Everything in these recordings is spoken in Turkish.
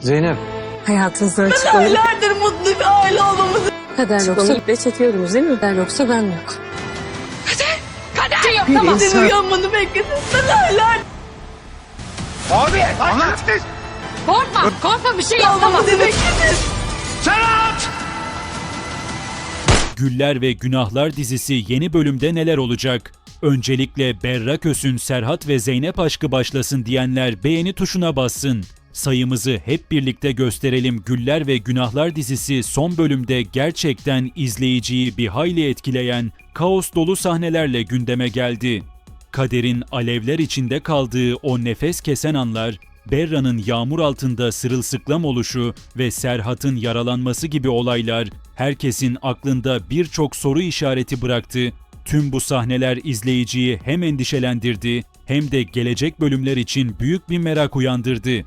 Zeynep. Hayatınızdan çıkalım. Aylardır mutlu bir aile olmamızı. Kader yoksa iple çekiyordunuz değil mi? Kader yoksa ben yok. Kader yok Bir tamam. insan- Senin uyanmanı bekledim. Ben aylar Abi anlat. Korkma korkma bir şey yapamam. bekledim. Güller ve Günahlar dizisi yeni bölümde neler olacak? Öncelikle Berrak Öz'ün Serhat ve Zeynep aşkı başlasın diyenler beğeni tuşuna bassın. Sayımızı hep birlikte gösterelim. Güller ve Günahlar dizisi son bölümde gerçekten izleyiciyi bir hayli etkileyen, kaos dolu sahnelerle gündeme geldi. Kader'in alevler içinde kaldığı o nefes kesen anlar, Berra'nın yağmur altında sırılsıklam oluşu ve Serhat'ın yaralanması gibi olaylar herkesin aklında birçok soru işareti bıraktı. Tüm bu sahneler izleyiciyi hem endişelendirdi hem de gelecek bölümler için büyük bir merak uyandırdı.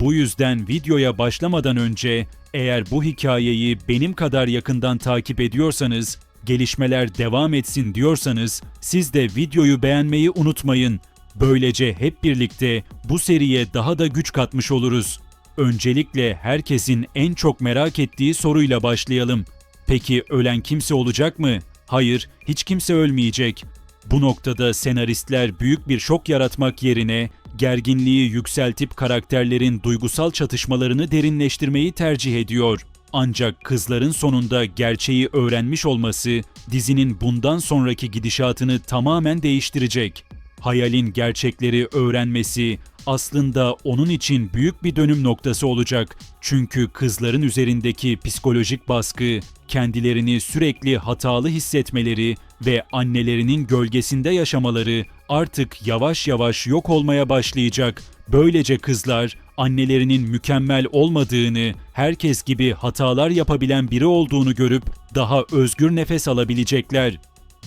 Bu yüzden videoya başlamadan önce eğer bu hikayeyi benim kadar yakından takip ediyorsanız, gelişmeler devam etsin diyorsanız siz de videoyu beğenmeyi unutmayın. Böylece hep birlikte bu seriye daha da güç katmış oluruz. Öncelikle herkesin en çok merak ettiği soruyla başlayalım. Peki ölen kimse olacak mı? Hayır, hiç kimse ölmeyecek. Bu noktada senaristler büyük bir şok yaratmak yerine gerginliği yükseltip karakterlerin duygusal çatışmalarını derinleştirmeyi tercih ediyor. Ancak kızların sonunda gerçeği öğrenmiş olması dizinin bundan sonraki gidişatını tamamen değiştirecek. Hayalin gerçekleri öğrenmesi aslında onun için büyük bir dönüm noktası olacak. Çünkü kızların üzerindeki psikolojik baskı, kendilerini sürekli hatalı hissetmeleri ve annelerinin gölgesinde yaşamaları artık yavaş yavaş yok olmaya başlayacak. Böylece kızlar annelerinin mükemmel olmadığını, herkes gibi hatalar yapabilen biri olduğunu görüp daha özgür nefes alabilecekler.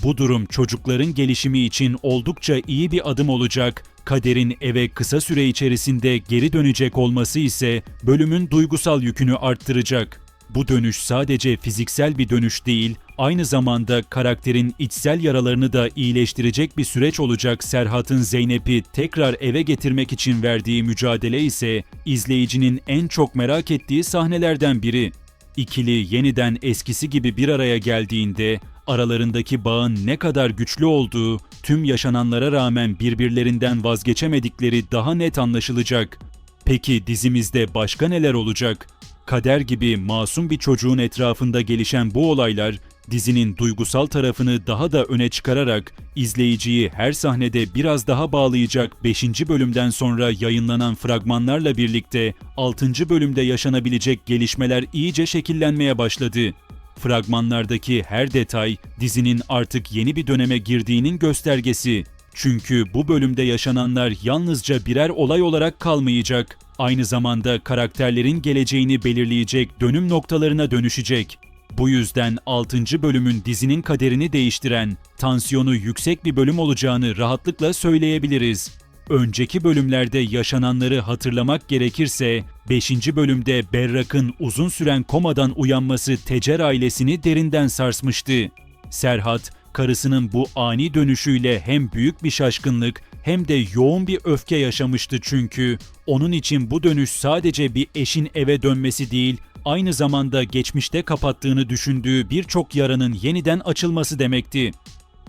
Bu durum çocukların gelişimi için oldukça iyi bir adım olacak. Kader'in eve kısa süre içerisinde geri dönecek olması ise bölümün duygusal yükünü arttıracak. Bu dönüş sadece fiziksel bir dönüş değil, aynı zamanda karakterin içsel yaralarını da iyileştirecek bir süreç olacak Serhat'ın Zeynep'i tekrar eve getirmek için verdiği mücadele ise izleyicinin en çok merak ettiği sahnelerden biri. İkili yeniden eskisi gibi bir araya geldiğinde aralarındaki bağın ne kadar güçlü olduğu, tüm yaşananlara rağmen birbirlerinden vazgeçemedikleri daha net anlaşılacak. Peki dizimizde başka neler olacak? Kader gibi masum bir çocuğun etrafında gelişen bu olaylar dizinin duygusal tarafını daha da öne çıkararak izleyiciyi her sahnede biraz daha bağlayacak 5. bölümden sonra yayınlanan fragmanlarla birlikte 6. bölümde yaşanabilecek gelişmeler iyice şekillenmeye başladı. Fragmanlardaki her detay dizinin artık yeni bir döneme girdiğinin göstergesi. Çünkü bu bölümde yaşananlar yalnızca birer olay olarak kalmayacak. Aynı zamanda karakterlerin geleceğini belirleyecek dönüm noktalarına dönüşecek. Bu yüzden 6. bölümün dizinin kaderini değiştiren, tansiyonu yüksek bir bölüm olacağını rahatlıkla söyleyebiliriz. Önceki bölümlerde yaşananları hatırlamak gerekirse 5. bölümde Berrak'ın uzun süren komadan uyanması Tecer ailesini derinden sarsmıştı. Serhat, karısının bu ani dönüşüyle hem büyük bir şaşkınlık hem de yoğun bir öfke yaşamıştı çünkü onun için bu dönüş sadece bir eşin eve dönmesi değil, aynı zamanda geçmişte kapattığını düşündüğü birçok yaranın yeniden açılması demekti.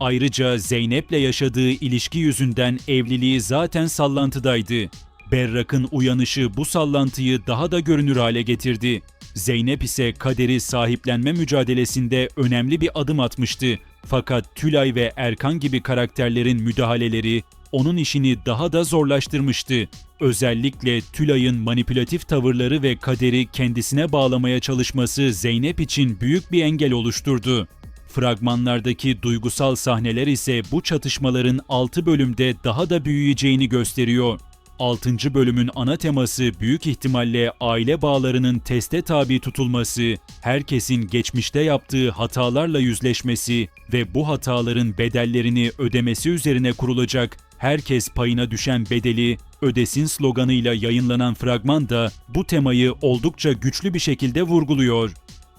Ayrıca Zeynep'le yaşadığı ilişki yüzünden evliliği zaten sallantıdaydı. Berrak'ın uyanışı bu sallantıyı daha da görünür hale getirdi. Zeynep ise kaderi sahiplenme mücadelesinde önemli bir adım atmıştı. Fakat Tülay ve Erkan gibi karakterlerin müdahaleleri onun işini daha da zorlaştırmıştı. Özellikle Tülay'ın manipülatif tavırları ve kaderi kendisine bağlamaya çalışması Zeynep için büyük bir engel oluşturdu. Fragmanlardaki duygusal sahneler ise bu çatışmaların 6 bölümde daha da büyüyeceğini gösteriyor. 6. bölümün ana teması büyük ihtimalle aile bağlarının teste tabi tutulması, herkesin geçmişte yaptığı hatalarla yüzleşmesi ve bu hataların bedellerini ödemesi üzerine kurulacak herkes payına düşen bedeli ödesin sloganıyla yayınlanan fragman da bu temayı oldukça güçlü bir şekilde vurguluyor.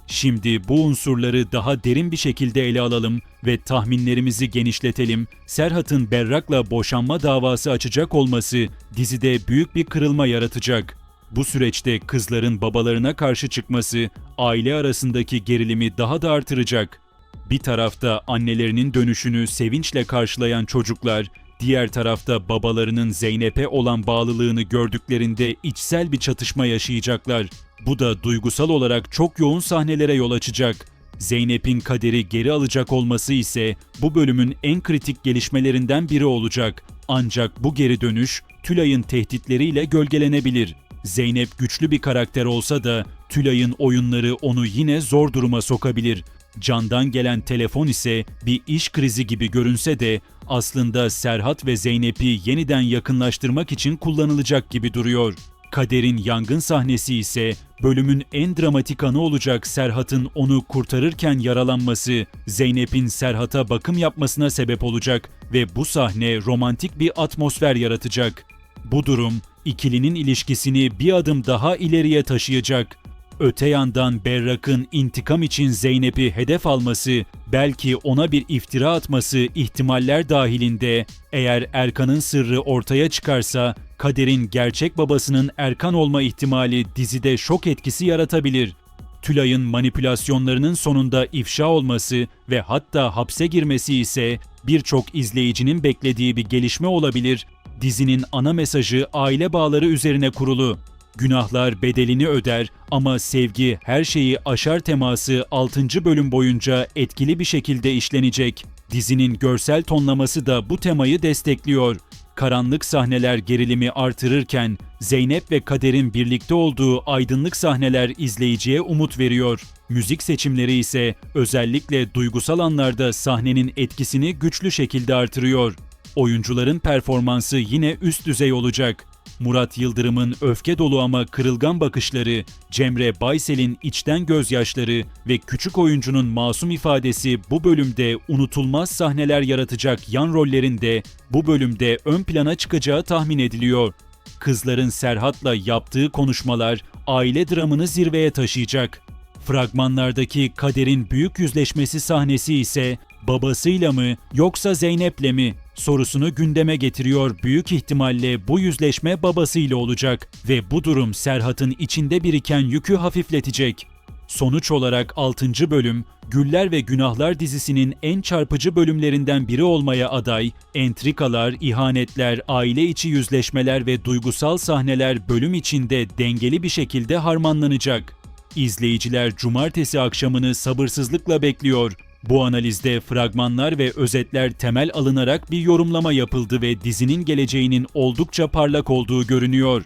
Şimdi bu unsurları daha derin bir şekilde ele alalım ve tahminlerimizi genişletelim. Serhat'ın Berrak'la boşanma davası açacak olması dizide büyük bir kırılma yaratacak. Bu süreçte kızların babalarına karşı çıkması aile arasındaki gerilimi daha da artıracak. Bir tarafta annelerinin dönüşünü sevinçle karşılayan çocuklar, diğer tarafta babalarının Zeynep'e olan bağlılığını gördüklerinde içsel bir çatışma yaşayacaklar. Bu da duygusal olarak çok yoğun sahnelere yol açacak. Zeynep'in kaderi geri alacak olması ise bu bölümün en kritik gelişmelerinden biri olacak. Ancak bu geri dönüş Tülay'ın tehditleriyle gölgelenebilir. Zeynep güçlü bir karakter olsa da Tülay'ın oyunları onu yine zor duruma sokabilir. Can'dan gelen telefon ise bir iş krizi gibi görünse de aslında Serhat ve Zeynep'i yeniden yakınlaştırmak için kullanılacak gibi duruyor. Kader'in yangın sahnesi ise bölümün en dramatik anı olacak Serhat'ın onu kurtarırken yaralanması, Zeynep'in Serhat'a bakım yapmasına sebep olacak ve bu sahne romantik bir atmosfer yaratacak. Bu durum ikilinin ilişkisini bir adım daha ileriye taşıyacak. Öte yandan Berrak'ın intikam için Zeynep'i hedef alması, belki ona bir iftira atması ihtimaller dahilinde eğer Erkan'ın sırrı ortaya çıkarsa Kader'in gerçek babasının Erkan olma ihtimali dizide şok etkisi yaratabilir. Tülay'ın manipülasyonlarının sonunda ifşa olması ve hatta hapse girmesi ise birçok izleyicinin beklediği bir gelişme olabilir. Dizinin ana mesajı aile bağları üzerine kurulu. Günahlar bedelini öder ama sevgi her şeyi aşar teması 6. bölüm boyunca etkili bir şekilde işlenecek. Dizinin görsel tonlaması da bu temayı destekliyor. Karanlık sahneler gerilimi artırırken Zeynep ve Kader'in birlikte olduğu aydınlık sahneler izleyiciye umut veriyor. Müzik seçimleri ise özellikle duygusal anlarda sahnenin etkisini güçlü şekilde artırıyor. Oyuncuların performansı yine üst düzey olacak. Murat Yıldırım'ın öfke dolu ama kırılgan bakışları, Cemre Baysel'in içten gözyaşları ve küçük oyuncunun masum ifadesi bu bölümde unutulmaz sahneler yaratacak yan rollerin de bu bölümde ön plana çıkacağı tahmin ediliyor. Kızların Serhat'la yaptığı konuşmalar aile dramını zirveye taşıyacak. Fragmanlardaki Kader'in büyük yüzleşmesi sahnesi ise babasıyla mı yoksa Zeynep'le mi sorusunu gündeme getiriyor. Büyük ihtimalle bu yüzleşme babasıyla olacak ve bu durum Serhat'ın içinde biriken yükü hafifletecek. Sonuç olarak 6. bölüm Güller ve Günahlar dizisinin en çarpıcı bölümlerinden biri olmaya aday, entrikalar, ihanetler, aile içi yüzleşmeler ve duygusal sahneler bölüm içinde dengeli bir şekilde harmanlanacak. İzleyiciler cumartesi akşamını sabırsızlıkla bekliyor. Bu analizde fragmanlar ve özetler temel alınarak bir yorumlama yapıldı ve dizinin geleceğinin oldukça parlak olduğu görünüyor.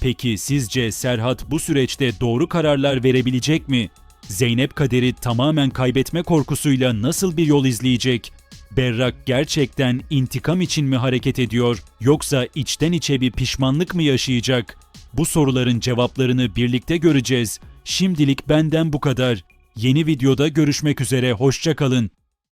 Peki sizce Serhat bu süreçte doğru kararlar verebilecek mi? Zeynep Kader'i tamamen kaybetme korkusuyla nasıl bir yol izleyecek? Berrak gerçekten intikam için mi hareket ediyor yoksa içten içe bir pişmanlık mı yaşayacak? Bu soruların cevaplarını birlikte göreceğiz. Şimdilik benden bu kadar. Yeni videoda görüşmek üzere, hoşça kalın.